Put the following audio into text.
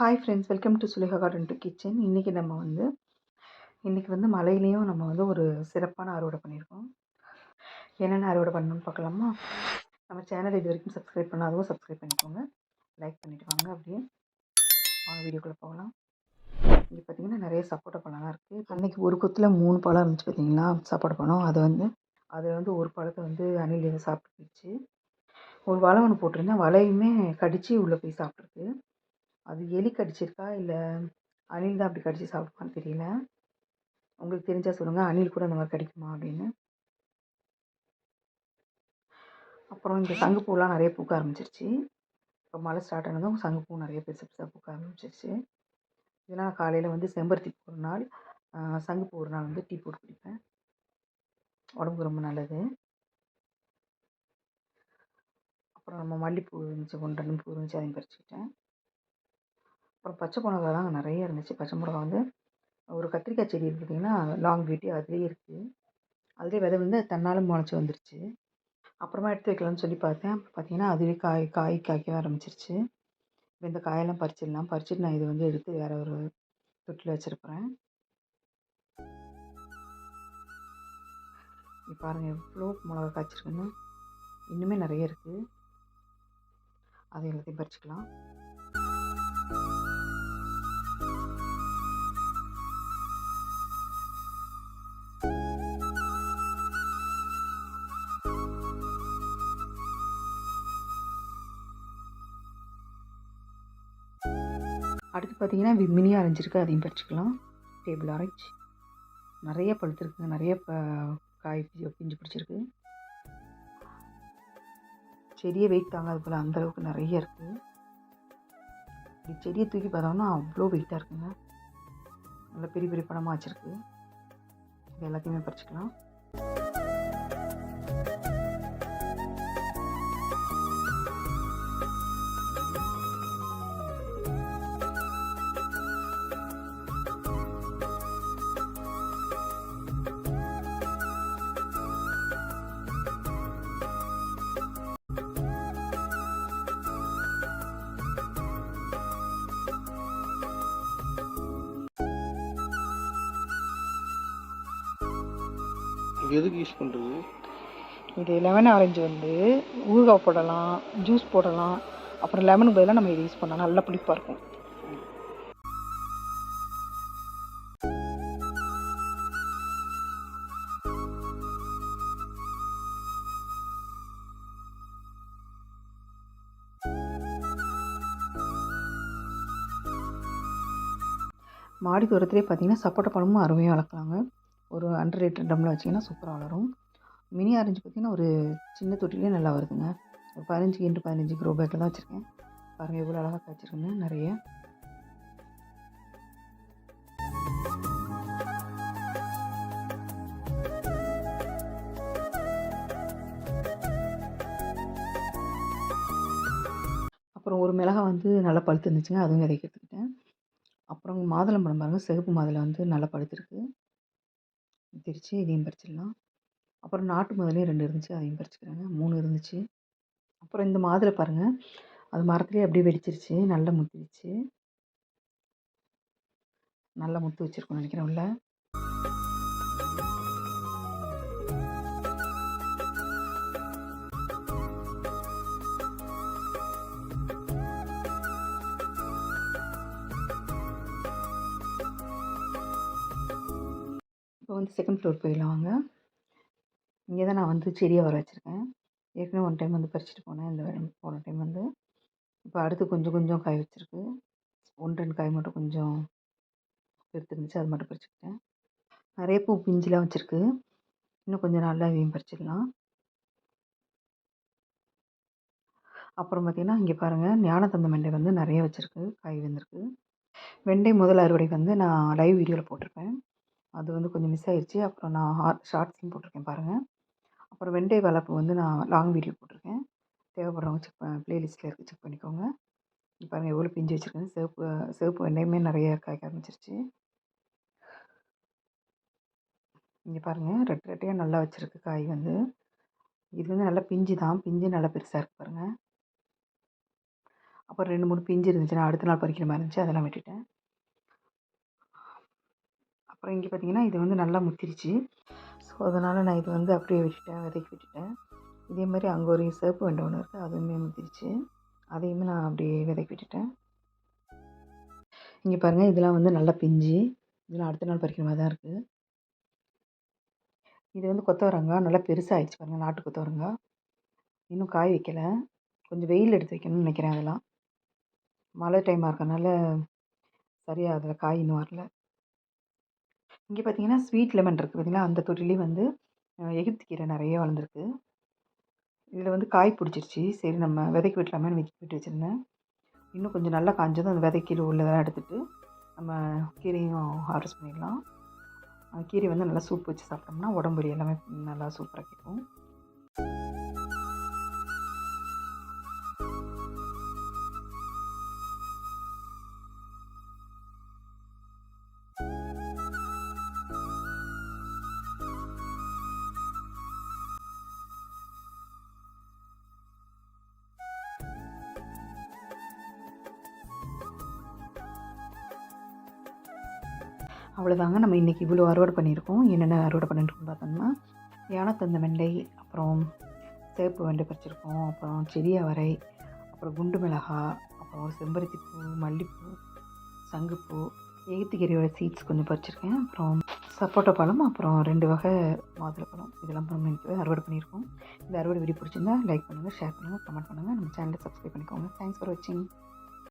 Hi friends welcome to Sulekha garden to kitchen இன்றைக்கி நம்ம வந்து இன்றைக்கி வந்து மலையிலையும் நம்ம வந்து ஒரு சிறப்பான அறுவடை பண்ணியிருக்கோம் என்னென்ன அறுவடை பண்ணணும்னு பார்க்கலாமா? நம்ம சேனல் இது வரைக்கும் சப்ஸ்கிரைப் பண்ணாதவங்க சப்ஸ்கிரைப் பண்ணிக்கோங்க. லைக் பண்ணிட்டு வாங்க அப்படியே. வாங்க வீடியோக்குள்ளே போகலாம். இங்கே பார்த்தீங்கன்னா நிறைய சப்போட்டா பழம்லாம் இருக்குது அன்றைக்கி ஒரு கொத்தில் மூணு பழம் இருந்துச்சு பார்த்தீங்களா சாப்பாடு பழம். அதை வந்து அதில் வந்து ஒரு பழத்தை வந்து அணில் சாப்பிட்டு போயிடுச்சு. ஒரு வலை ஒன்று போட்டிருந்தேன். வலையுமே கடித்து உள்ளே போய் சாப்பிட்ருக்கு அது எலி கடிச்சிருக்கா? இல்லை அணில் தான் அப்படி கடிச்சு சாப்பிடுமான்னு தெரியல. உங்களுக்கு தெரிஞ்சால் சொல்லுங்கள் அணில் கூட அந்த மாதிரி கடிக்குமா அப்படின்னு. அப்புறம் இந்த சங்குப்பூலாம் நிறைய பூக்க ஆரம்பிச்சிருச்சு. இப்போ மழை ஸ்டார்ட் ஆனதும் சங்குப்பூ நிறைய பெருசு பெருசாக பூக்க ஆரம்பிச்சிருச்சு. இதெல்லாம் காலையில் வந்து செம்பருத்தி பூ ஒரு நாள் சங்குப்பூ ஒரு நாள் வந்து டீ போட்டு குடிப்பேன். உடம்புக்கு ரொம்ப நல்லது. அப்புறம் நம்ம மல்லிப்பூ இருந்துச்சு ஒன்று ரெண்டு பூ இருந்துச்சு அதையும் பறிச்சுக்கிட்டேன். அப்புறம் பச்சை மிளகா நிறைய இருந்துச்சு. பச்சை மிளகா வந்து ஒரு கத்திரிக்காய் செடி பார்த்திங்கன்னா லாங் பியூட்டி அதுலேயே இருக்குது அதுலேயே விதை வந்து தன்னால் முளைச்சி வந்துருச்சு. அப்புறமா எடுத்து வைக்கலாம்னு சொல்லி பார்த்தேன். பார்த்தீங்கன்னா அதுவே காய் காய் காய்க்க ஆரம்பிச்சிருச்சு. இப்போ இந்த காயெல்லாம் பறிச்சிடலாம். பறிச்சுட்டு நான் இது வந்து எடுத்து வேறு ஒரு தொட்டில் வச்சுருப்பேன் பாருங்கள் எவ்வளோ மிளகா காய்ச்சிருக்குன்னு. இன்னுமே நிறைய இருக்குது அதை எல்லாத்தையும் பறிச்சுக்கலாம். அடுத்து பார்த்தீங்கன்னா மினி ஆரஞ்சு இருக்குது அதையும் பறிச்சுக்கலாம். டேபிள் ஆரஞ்சு நிறைய பழுத்துருக்குங்க நிறைய ப காய் பிஞ்சு பிடிச்சிருக்கு. செடியை வெயிட் தாங்காது போல் அந்தளவுக்கு நிறைய இருக்குது இப்படி செடியை தூக்கி பார்த்தோம்னா அவ்வளோ வெயிட்டாக இருக்குங்க. நல்ல பெரிய பெரிய படமாக வச்சுருக்கு. இது எல்லாத்தையுமே பறிச்சுக்கலாம். எதுக்கு யூஸ் பண்ணுறது இது லெமன் ஆரஞ்சு வந்து ஊறுகாய் போடலாம் ஜூஸ் போடலாம். அப்புறம் லெமனுக்கு பதிலாக நம்ம இதை யூஸ் பண்ணலாம். நல்லா புளிப்பாக இருக்கும். மாடி தூரத்துலேயே பார்த்தீங்கன்னா சப்போட்டா பழமும் அருமையாக வளர்க்குறாங்க ஒரு ஹண்ட்ரட் லிட்டர் ட்ரம்மில் வச்சிங்கன்னா சூப்பராக வளரும். மினி ஆரஞ்சு பார்த்திங்கன்னா ஒரு சின்ன தொட்டிலே நல்லா வருதுங்க. ஒரு பதினஞ்சு இன்ட்டு பதினஞ்சு க்ரோ பேக்கில் தான் வச்சுருக்கேன். பாருங்கள் எவ்வளோ அழகாக காய்ச்சிருக்குன்னு நிறைய. அப்புறம் ஒரு மிளகா வந்து நல்லா பழுத்து இருந்துச்சுங்க அதுவும் விதைக்க எடுத்துக்கிட்டேன் அப்புறம் மாதுளம்பழம் பாருங்கள் சிகப்பு மாதுளை வந்து நல்லா பழுத்துருக்கு. திருச்சி இதையும் பறிச்சிடலாம். அப்புறம் நாட்டு முதலையும் ரெண்டு இருந்துச்சு அதையும் பறிச்சுக்கிறேங்க. மூணு இருந்துச்சு. அப்புறம் இந்த மாதுளை பாருங்கள் அது மரத்துலேயே அப்படியே வெடிச்சிருச்சு. நல்லா முத்திருச்சு. நல்லா முத்து வச்சுருக்கோம் நினைக்கிறேன் உள்ள. வந்து செகண்ட் ஃப்ளோர் போயிடலாம் வாங்க இங்கே தான் நான் வந்து செடியை வர வச்சுருக்கேன். ஏற்கனவே ஒன் டைம் வந்து பறிச்சுட்டு போனேன். இந்த போன டைம் வந்து. இப்போ அடுத்து கொஞ்சம் கொஞ்சம் காய் வச்சுருக்கு. ஒன்று ரெண்டு காய் மட்டும் கொஞ்சம் எடுத்துருந்துச்சு. அது மட்டும் பறிச்சுக்கிட்டேன் நிறைய பூ பிஞ்சுலாம் வச்சுருக்கு. இன்னும் கொஞ்சம் நல்லா இதையும் பறிச்சிடலாம். அப்புறம் பார்த்திங்கன்னா இங்கே பாருங்கள் ஞானத்தந்த வெண்டை வந்து நிறைய வச்சுருக்கு. காய் வந்திருக்கு. வெண்டை முதல் அறுவடை வந்து நான் லைவ் வீடியோவில் போட்டிருப்பேன். அது வந்து கொஞ்சம் மிஸ் ஆயிடுச்சு அப்புறம் நான் ஹார் ஷார்ட்ஸையும் போட்டிருக்கேன் பாருங்கள் அப்புறம் வெண்டை வளர்ப்பு வந்து நான் லாங் வீடியோ போட்டிருக்கேன். தேவைப்படுறவங்க செக் ப்ளேலிஸ்ட்டில் இருக்குது செக் பண்ணிக்கோங்க. பாருங்கள் எவ்வளோ பிஞ்சு வச்சுருக்கேன் சிவப்பு சிவப்பு வெண்டையுமே நிறைய காய்க்க ஆரம்பிச்சிருச்சு. இங்கே பாருங்கள் ரெட்டு ரெட்டையாக நல்லா வச்சுருக்கு காய் வந்து. இது வந்து நல்லா பிஞ்சு தான். பிஞ்சு நல்லா பெருசாக இருக்குது பாருங்கள் அப்புறம் ரெண்டு மூணு பிஞ்சு இருந்துச்சுன்னா அடுத்த நாள் பறிக்கிற மாதிரி இருந்துச்சு. அதெல்லாம் விட்டுட்டேன். அப்புறம் இங்கே பார்த்தீங்கன்னா இது வந்து நல்லா முத்திருச்சு. ஸோ அதனால் நான் இது வந்து அப்படியே விட்டுட்டேன் விதைக்கி விட்டுட்டேன். இதே மாதிரி அங்கே ஒரு சிவப்பு வெண்டை ஒன்று இருக்குது அதுவுமே முத்திருச்சு. அதையுமே நான் அப்படியே விதைக்கி விட்டுட்டேன். இங்கே பாருங்கள் இதெல்லாம் வந்து நல்லா பிஞ்சு இதெல்லாம் அடுத்த நாள் பறிக்கிற மாதிரி தான் இருக்குது இது வந்து கொத்தவரங்காய் நல்லா பெருசாகிடுச்சு பாருங்கள் நாட்டு கொத்தவரங்காய் இன்னும் காய் வைக்கல. கொஞ்சம் வெயில் எடுத்து வைக்கணும்னு நினைக்கிறேன் அதெல்லாம். மழை டைமாக இருக்கனால சரியாக அதில் காய் இன்னும் வரல. இங்கே பார்த்தீங்கன்னா ஸ்வீட் லெமன் இருக்குது பார்த்தீங்களா அந்த தொட்டிலே வந்து எகிப்து கீரை நிறைய வளர்ந்துருக்கு. இதில் வந்து காய் பிடிச்சிருச்சு. சரி நம்ம விதைக்கு விடலாமேன்னு விதைக்கி விட்டு வச்சுருந்தேன். இன்னும் கொஞ்சம் நல்லா காஞ்சதும் அந்த விதைக்கீரை உள்ளதெல்லாம் எடுத்துகிட்டு நம்ம கீரையும் ஹார்வெஸ்ட் பண்ணிடலாம். அந்த கீரை வந்து நல்லா சூப் வச்சு சாப்பிட்டோம்னா உடம்பு எல்லாமே நல்லா சூப்பராக கேட்கும். அவ்வளோதாங்க நம்ம இன்றைக்கி இவ்வளோ அறுவடை பண்ணியிருக்கோம். என்னென்ன அறுவடை பண்ணியிருக்கோம் பார்த்தோம்னா யானத்தந்த வெண்டை அப்புறம் சேப்பு வெண்டை பறிச்சிருக்கோம். அப்புறம் செடி அவரை அப்புறம் குண்டு மிளகாய் அப்புறம் செம்பருத்தி பூ மல்லிப்பூ சங்குப்பூ ஏகத்துக்கீரையோட சீட்ஸ் கொஞ்சம் பறிச்சிருக்கேன். அப்புறம் சப்போட்டா பழம் அப்புறம் ரெண்டு வகை மாதுளப்பழம் இதெல்லாம் நம்ம இன்னைக்கு அறுவடை பண்ணியிருக்கோம். இந்த அறுவடை வீடியோ பிடிச்சிருந்தா லைக் பண்ணுங்கள் ஷேர் பண்ணுங்கள் கமெண்ட் பண்ணுங்கள் நம்ம சேனலை சப்ஸ்கிரைப் பண்ணிக்கோங்க. தேங்க்ஸ் ஃபார் வாட்சிங்